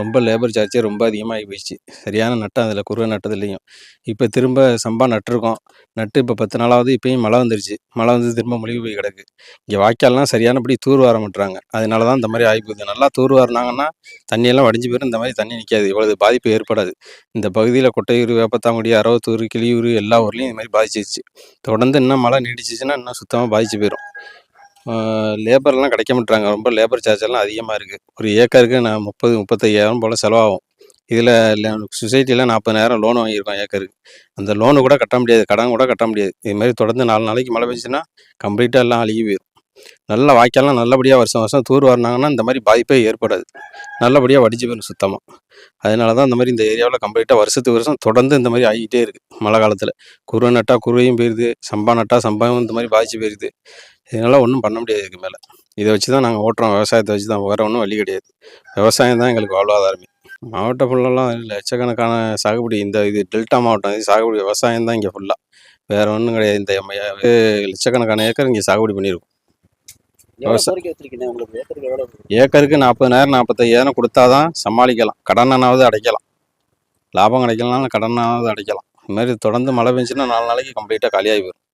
ரொம்ப லேபர் சார்ஜே ரொம்ப அதிகமாகி போயிடுச்சு. சரியான நட்டம் அதில் குருவை நட்டதுலேயும். இப்போ திரும்ப சம்பா நட்டிருக்கோம். நட்டு இப்போ பத்து நாளாவது இப்போயும் மழை வந்துருச்சு. மழை வந்து திரும்ப முழுகி போய் கிடக்கு. இங்கே வாய்க்கால்லாம் சரியானபடி தூர் வர மாட்டுறாங்க அதனால தான் இந்த மாதிரி ஆகிப்போகுது நல்லா தூர் வாரினாங்கன்னா தண்ணியெல்லாம் வடிஞ்சு போயிடும் இந்த மாதிரி தண்ணி நிற்காது இவ்வளவு பாதிப்பு ஏற்படாது. இந்த பகுதியில் கொட்டையூர் வேப்பத்தாங்குடி அரவத்தூர் கிளியூர் எல்லா ஊர்லேயும் இந்த மாதிரி பாதிச்சிருச்சு. தொடர்ந்து இன்னும் மழை நீடிச்சிச்சுன்னா இன்னும் சுத்தமாக பாதிச்சு போயிடும் லேபர்லாம் கிடைக்க மாட்றாங்க. ரொம்ப லேபர் சார்ஜ் எல்லாம் அதிகமாக இருக்குது ஒரு ஏக்கருக்கு நான் முப்பது முப்பத்தையாயிரம் போல் செலவாகும். இதில் சொசைட்டியில் நாற்பதாயிரம் லோன் வாங்கியிருக்கோம் ஏக்கருக்கு அந்த லோனு கூட கட்ட முடியாது. கடன் கூட கட்ட முடியாது. இது மாதிரி தொடர்ந்து நாலு நாளைக்கு மழை பெஞ்சுன்னா கம்ப்ளீட்டாக எல்லாம் அழுகி போயிடும் நல்ல வாய்க்கால்லாம் நல்லபடியாக வருஷம் வருஷம் தூர் வரணாங்கன்னா இந்த மாதிரி பாதிப்பே ஏற்படாது. நல்லபடியாக வடிச்சு போயிடும் சுத்தமாக அதனால தான் இந்த மாதிரி இந்த ஏரியாவில் கம்ப்ளீட்டாக வருஷத்துக்கு வருஷம் தொடர்ந்து இந்த மாதிரி ஆகிட்டே இருக்குது மழை காலத்தில். குருவை நட்டால் குருவையும் போயிடுது சம்பா நட்டால் சம்பாவும் இந்த மாதிரி பாதிச்சு போயிடுது இதனால் ஒன்றும் பண்ண முடியாது இதுக்கு மேலே. இதை வச்சு தான் நாங்கள் ஓட்டுறோம். விவசாயத்தை வச்சு தான் வேறு ஒன்றும் வழி கிடையாது. விவசாயம் தான் எங்களுக்கு வாழ்வாதாரமே. மாவட்டம் ஃபுல்லெல்லாம் லட்சக்கணக்கான சாகுபடி இந்த இது டெல்டா மாவட்டம் இது சாகுபடி விவசாயம் தான் இங்கே ஃபுல்லாக வேறு ஒன்றும் கிடையாது. இந்த லட்சக்கணக்கான ஏக்கர் இங்கே சாகுபடி பண்ணியிருக்கோம் ஏக்கருக்கு நாற்பதாயிரம் நாற்பத்தையாயிரம் கொடுத்தா தான் சமாளிக்கலாம். கடனாவது அடைக்கலாம். லாபம் கிடைக்கலனாலும் கடனாவது அடைக்கலாம். இது மாதிரி தொடர்ந்து மழை பெஞ்சுன்னா நாலு நாளைக்கு கம்ப்ளீட்டாக காலியாகி போயிடும்